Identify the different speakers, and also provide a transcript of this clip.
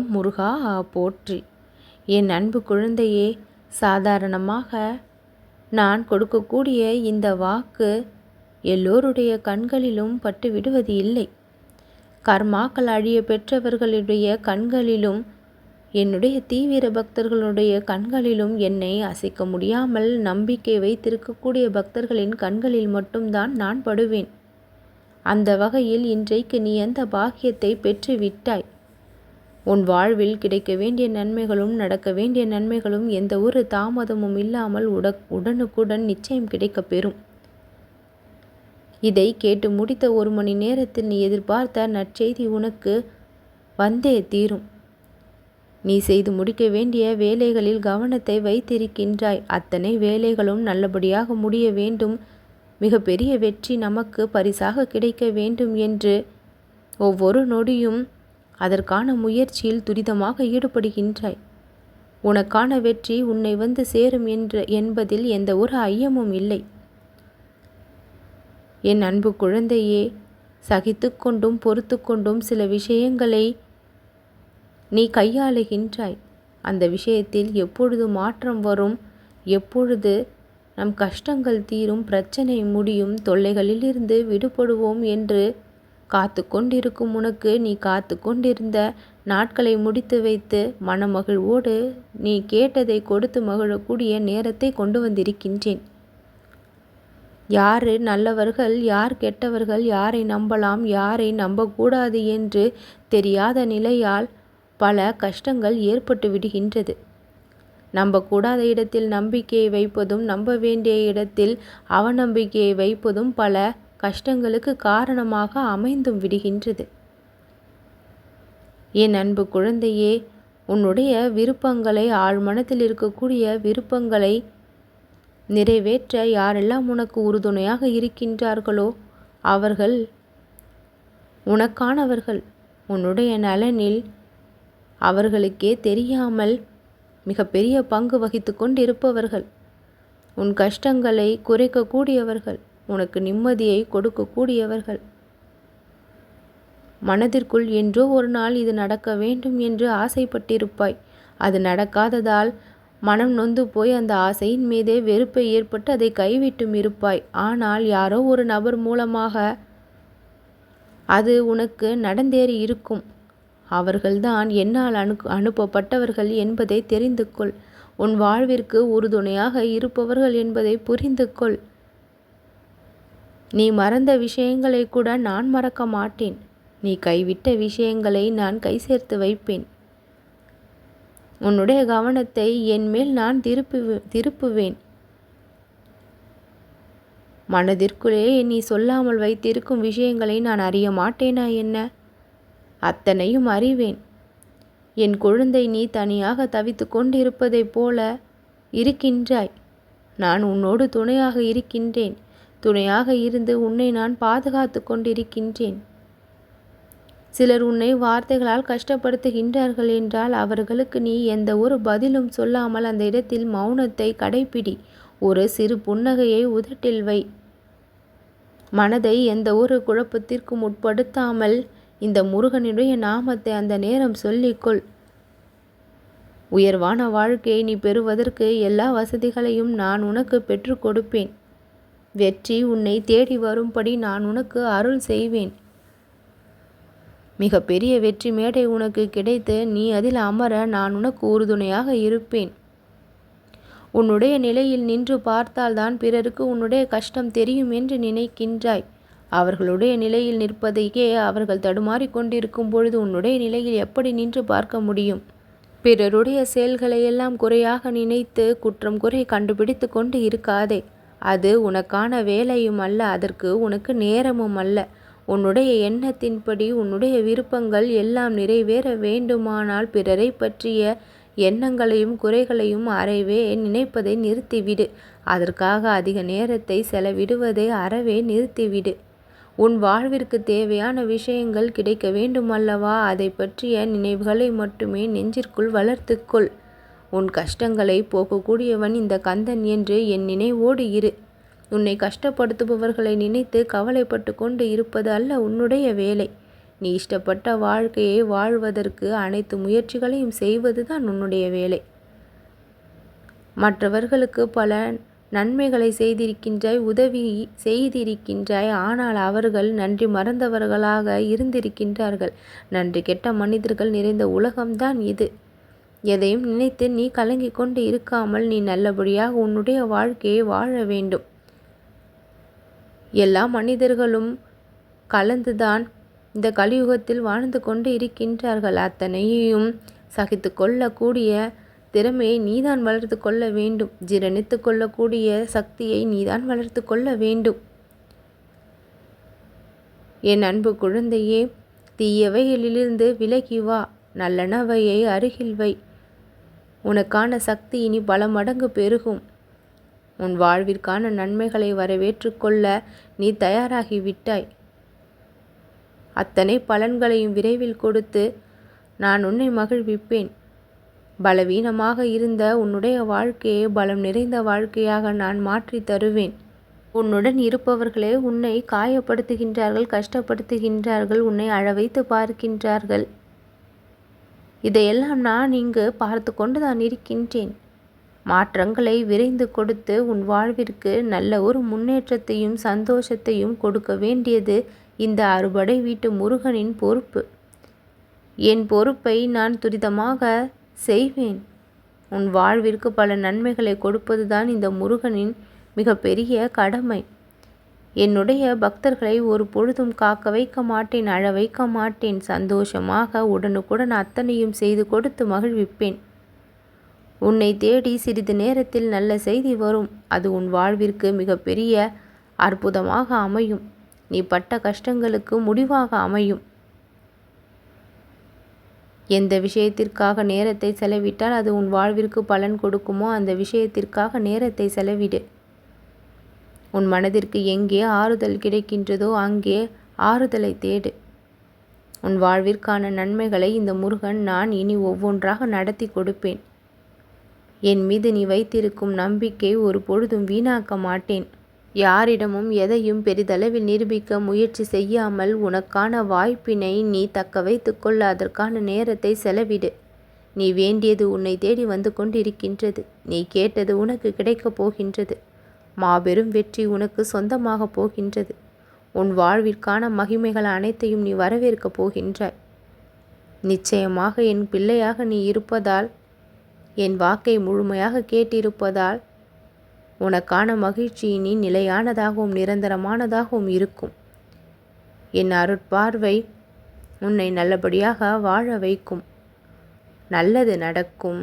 Speaker 1: ஓம் முருகா போற்றி. என் அன்பு குழந்தையே சாதாரணமாக நான் கொடுக்கக்கூடிய இந்த வாக்கு எல்லோருடைய கண்களிலும் பட்டு விடுவது இல்லை. கர்மாக்கள் அழிய பெற்றவர்களுடைய கண்களிலும் என்னுடைய தீவிர பக்தர்களுடைய கண்களிலும் என்னை அசைக்க முடியாமல் நம்பிக்கை வைத்திருக்கக்கூடிய பக்தர்களின் கண்களில் மட்டும்தான் நான் படுவேன். அந்த வகையில் இன்றைக்கு நீ எந்த பாக்கியத்தை பெற்றுவிட்டாய்? உன் வாழ்வில் கிடைக்க வேண்டிய நன்மைகளும் நடக்க வேண்டிய நன்மைகளும் எந்த ஒரு தாமதமும் இல்லாமல் உட உடனுக்குடன் நிச்சயம் கிடைக்கப் பெறும். இதை கேட்டு முடித்த ஒரு மணி நேரத்தில் நீ எதிர்பார்த்த நற்செய்தி உனக்கு வந்தே தீரும். நீ செய்து முடிக்க வேண்டிய வேலைகளில் கவனத்தை வைத்திருக்கின்றாய். அத்தனை வேலைகளும் நல்லபடியாக முடிய வேண்டும். மிகப்பெரிய வெற்றி நமக்கு பரிசாக கிடைக்க வேண்டும் என்று ஒவ்வொரு நொடியும் அதற்கான முயற்சியில் துரிதமாக ஈடுபடுகின்றாய். உனக்கான வெற்றி உன்னை வந்து சேரும் என்று என்பதில் எந்த ஒரு ஐயமும் இல்லை. என் அன்பு குழந்தையே சகித்து கொண்டும் பொறுத்து கொண்டும் சில விஷயங்களை நீ கையாளுகின்றாய். அந்த விஷயத்தில் எப்பொழுது மாற்றம் வரும் எப்பொழுது நம் கஷ்டங்கள் தீரும் பிரச்சனை முடியும் தொல்லைகளிலிருந்து விடுபடுவோம் என்று காத்து கொண்டிருக்கும் உனக்கு நீ காத்து கொண்டிருந்த நாட்களை முடித்து வைத்து மனமகிழ்வோடு நீ கேட்டதை கொடுத்து மகிழக்கூடிய நேரத்தை கொண்டு வந்திருக்கின்றேன். யார் நல்லவர்கள் யார் கெட்டவர்கள் யாரை நம்பலாம் யாரை நம்பக்கூடாது என்று தெரியாத நிலையால் பல கஷ்டங்கள் ஏற்பட்டு விடுகின்றது. நம்பக்கூடாத இடத்தில் நம்பிக்கையை வைப்பதும் நம்ப வேண்டிய இடத்தில் அவநம்பிக்கையை வைப்பதும் பல கஷ்டங்களுக்கு காரணமாக அமைந்தும் விடுகின்றது. என் அன்பு குழந்தையே உன்னுடைய விருப்பங்களை ஆழ்மனத்தில் இருக்கக்கூடிய விருப்பங்களை நிறைவேற்ற யாரெல்லாம் உனக்கு உறுதுணையாக இருக்கின்றார்களோ அவர்கள் உனக்கானவர்கள். உன்னுடைய நலனில் அவர்களுக்கே தெரியாமல் மிகப்பெரிய பங்கு வகித்து கொண்டிருப்பவர்கள். உன் கஷ்டங்களை குறைக்கக்கூடியவர்கள். உனக்கு நிம்மதியை கொடுக்கக்கூடியவர்கள். மனதிற்குள் என்றோ ஒரு நாள் இது நடக்க வேண்டும் என்று ஆசைப்பட்டிருப்பாய். அது நடக்காததால் மனம் நொந்து போய் அந்த ஆசையின் மீதே வெறுப்பை ஏற்பட்டு அதை கைவிட்டும் இருப்பாய். ஆனால் யாரோ ஒரு நபர் மூலமாக அது உனக்கு நடந்தேறி இருக்கும். அவர்கள்தான் என்னால் அனு அனுப்பப்பட்டவர்கள் என்பதை தெரிந்து கொள் உன் வாழ்விற்கு உறுதுணையாக இருப்பவர்கள் என்பதை புரிந்து கொள் நீ மறந்த விஷயங்களை கூட நான் மறக்க மாட்டேன். நீ கைவிட்ட விஷயங்களை நான் கை சேர்த்து வைப்பேன். உன்னுடைய கவனத்தை என் மேல் நான் திருப்பு திருப்புவேன். மனதிற்குள்ளே நீ சொல்லாமல் வைத்திருக்கும் விஷயங்களை நான் அறிய மாட்டேனா என்ன? அத்தனையும் அறிவேன். என் குழந்தை நீ தனியாக தவித்து கொண்டிருப்பதைப் போல இருக்கின்றாய். நான் உன்னோடு துணையாக இருக்கின்றேன். துணையாக இருந்து உன்னை நான் பாதுகாத்து கொண்டிருக்கின்றேன். சிலர் உன்னை வார்த்தைகளால் கஷ்டப்படுத்துகின்றார்கள் என்றால் அவர்களுக்கு நீ எந்த ஒரு பதிலும் சொல்லாமல் அந்த இடத்தில் மௌனத்தை கடைப்பிடி. ஒரு சிறு புன்னகையை உதட்டில் வை. மனதை எந்த ஒரு குழப்பத்திற்கும் உட்படுத்தாமல் இந்த முருகனுடைய நாமத்தை அந்த நேரம் சொல்லிக்கொள். உயர்வான வாழ்க்கையை நீ பெறுவதற்கு எல்லா வசதிகளையும் நான் உனக்கு பெற்றுக் கொடுப்பேன். வெற்றி உன்னை தேடி வரும்படி நான் உனக்கு அருள் செய்வேன். மிகப்பெரிய வெற்றி மேடை உனக்கு கிடைத்து நீ அதில் அமர நான் உனக்கு உறுதுணையாக இருப்பேன். உன்னுடைய நிலையில் நின்று பார்த்தால்தான் பிறருக்கு உன்னுடைய கஷ்டம் தெரியும் என்று நினைக்கின்றாய். அவர்களுடைய நிலையில் நிற்பதையே அவர்கள் தடுமாறி கொண்டிருக்கும் பொழுது உன்னுடைய நிலையில் எப்படி நின்று பார்க்க முடியும்? பிறருடைய செயல்களை எல்லாம் குறையாக நினைத்து குற்றம் குறை கண்டுபிடித்து கொண்டு இருக்காதே. அது உனக்கான வேலையும் அல்ல அதற்கு உனக்கு நேரமும் அல்ல. உன்னுடைய எண்ணத்தின்படி உன்னுடைய விருப்பங்கள் எல்லாம் நிறைவேற வேண்டுமானால் பிறரை பற்றிய எண்ணங்களையும் குறைகளையும் அறவே நினைப்பதை நிறுத்திவிடு. அதற்காக அதிக நேரத்தை செலவிடுவதை அறவே நிறுத்திவிடு. உன் வாழ்விற்கு தேவையான விஷயங்கள் கிடைக்க வேண்டுமல்லவா? அதை பற்றிய நினைவுகளை மட்டுமே நெஞ்சிற்குள் வளர்த்துக்கொள். உன் கஷ்டங்களை போக்கக்கூடியவன் இந்த கந்தன் என்று என் நினைவோடு இரு. உன்னை கஷ்டப்படுத்துபவர்களை நினைத்து கவலைப்பட்டு கொண்டு இருப்பது அல்ல உன்னுடைய வேலை. நீ இஷ்டப்பட்ட வாழ்க்கையை வாழ்வதற்கு அனைத்து முயற்சிகளையும் செய்வதுதான் உன்னுடைய வேலை. மற்றவர்களுக்கு பல நன்மைகளை செய்திருக்கின்றாய் உதவி செய்திருக்கின்றாய் ஆனால் அவர்கள் நன்றி மறந்தவர்களாக இருந்திருக்கின்றார்கள். நன்றி கெட்ட மனிதர்கள் நிறைந்த உலகம்தான் இது. எதையும் நினைத்து நீ கலங்கிக் கொண்டு இருக்காமல் நீ நல்லபடியாக உன்னுடைய வாழ்க்கையை வாழ வேண்டும். எல்லா மனிதர்களும் கலந்துதான் இந்த கலியுகத்தில் வாழ்ந்து கொண்டு இருக்கின்றார்கள். அத்தனையையும் சகித்து கொள்ளக்கூடிய திறமையை நீதான் வளர்த்து கொள்ள வேண்டும். ஜீரணித்து கொள்ளக்கூடிய சக்தியை நீதான் வளர்த்து கொள்ள வேண்டும். என் அன்பு குழந்தையே தீயவைகளிலிருந்து விலகி வா. நல்லனவையை அருகில் வை. உனக்கான சக்தி இனி பல மடங்கு பெருகும். உன் வாழ்விற்கான நன்மைகளை வரவேற்றுக்கொள்ள நீ தயாராகி விட்டாய். அத்தனை பலன்களையும் விரைவில் கொடுத்து நான் உன்னை மகிழ்விப்பேன். பலவீனமாக இருந்த உன்னுடைய வாழ்க்கையை பலம் நிறைந்த வாழ்க்கையாக நான் மாற்றி தருவேன். உன்னுடன் இருப்பவர்களே உன்னை காயப்படுத்துகின்றார்கள் கஷ்டப்படுத்துகின்றார்கள் உன்னை அழவைத்து பார்க்கின்றார்கள். இதையெல்லாம் நான் இங்கு பார்த்து கொண்டுதான் இருக்கின்றேன். மாற்றங்களை விரைந்து கொடுத்து உன் வாழ்விற்கு நல்ல ஒரு முன்னேற்றத்தையும் சந்தோஷத்தையும் கொடுக்க வேண்டியது இந்த அறுபடை வீட்டு முருகனின் பொறுப்பு. என் பொறுப்பை நான் துரிதமாக செய்வேன். உன் வாழ்விற்கு பல நன்மைகளை கொடுப்பதுதான் இந்த முருகனின் மிகப்பெரிய கடமை. என்னுடைய பக்தர்களை ஒரு பொழுதும் காக்க வைக்க மாட்டேன் அழ வைக்க மாட்டேன். சந்தோஷமாக உடனுக்குடன் அத்தனையும் செய்து கொடுத்து மகிழ்விப்பேன். உன்னை தேடி சிறிது நேரத்தில் நல்ல செய்தி வரும். அது உன் வாழ்விற்கு மிகப்பெரிய அற்புதமாக அமையும். நீ பட்ட கஷ்டங்களுக்கு முடிவாக அமையும். எந்த விஷயத்திற்காக நேரத்தை செலவிட்டால் அது உன் வாழ்விற்கு பலன் கொடுக்குமோ அந்த விஷயத்திற்காக நேரத்தை செலவிடு. உன் மனதிற்கு எங்கே ஆறுதல் கிடைக்கின்றதோ அங்கே ஆறுதலை தேடு. உன் வாழ்விற்கான நன்மைகளை இந்த முருகன் நான் இனி ஒவ்வொன்றாக நடத்தி கொடுப்பேன். என் மீது நீ வைத்திருக்கும் நம்பிக்கை ஒரு பொழுதும் வீணாக்க மாட்டேன். யாரிடமும் எதையும் பெரிதளவில் நிரூபிக்க முயற்சி செய்யாமல் உனக்கான வாய்ப்பினை நீ தக்க வைத்து கொள்ள அதற்கான நேரத்தை செலவிடு. நீ வேண்டியது உன்னை தேடி வந்து கொண்டிருக்கின்றது. நீ கேட்டது உனக்கு கிடைக்கப் போகின்றது. மாபெரும் வெற்றி உனக்கு சொந்தமாக போகின்றது. உன் வாழ்விற்கான மகிமைகள் அனைத்தையும் நீ வரவேற்கப் போகின்றாய். நிச்சயமாக என் பிள்ளையாக நீ இருப்பதால் என் வாக்கை முழுமையாக கேட்டிருப்பதால் உனக்கான மகிழ்ச்சி நீ நிலையானதாகவும் நிரந்தரமானதாகவும் இருக்கும். என் அருட்பார்வை உன்னை நல்லபடியாக வாழ வைக்கும். நல்லது நடக்கும்.